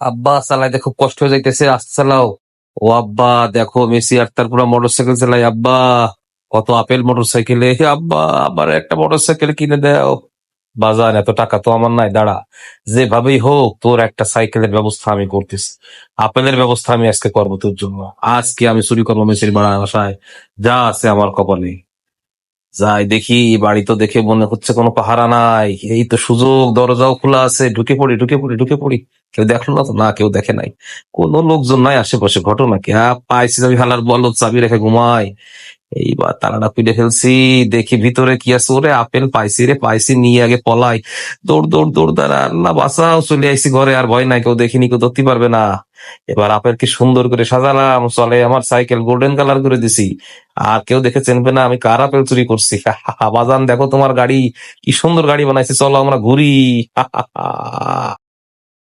আব্বা, চালাইতে খুব কষ্ট হয়ে যাইতেছে আস্তে চালাও। ও আব্বা, দেখো মেসি আর তার পুরো মোটর সাইকেল চালাই। আব্বা, কত আপেল মোটর সাইকেলে আব্বা আবার একটা মোটর সাইকেল কিনে দাও। বাজার, এত টাকা তো আমার নাই, দাঁড়া। যেভাবেই হোক, তোর একটা সাইকেলের ব্যবস্থা আমি করতেছি। আপেলের ব্যবস্থা আমি আজকে করব তোর জন্য। আজকে আমি চুরি করব মেসির বাড়া বাসায়। যা আছে আমার কপালে যাই দেখি, বাড়ি তো দেখে মনে হচ্ছে কোনো পাহারা নাই। এই তো সুযোগ, দরজাও খোলা আছে। ঢুকে পড়ি ঢুকে পড়ি ঢুকে পড়ি। কেউ দেখল না তো? না, কেউ দেখে নাই। কোনো লোকজন নাই আশেপাশে, ঘটনা কি? হ্যাঁ পাইছি আমি হালার বল চাবি রেখে ঘুমাই। এইবার তালাটা পিড়ে ফেলছি। দেখি ভিতরে কি আছে। ওরে আপেল পাইছি রে, পাইছি, নিয়ে আগে পলাই। দৌড় দৌড় দৌড়, দাঁড়া। আল্লাহ বাঁচাও, চলে আইসি ঘরে, আর ভয় নাই, কেউ দেখিনি, কেউ ধরতে পারবে না। এবার আপেল কি সুন্দর করে সাজালাম। চলে আমার সাইকেল গোল্ডেন কালার করে দিছি। আর কেউ দেখে চেনবে না, আমি কার আপেল চুরি করছি। বাজান, দেখো তোমার গাড়ি। কি সুন্দর গাড়ি বানাইছি, চলো আমরা ঘুরি।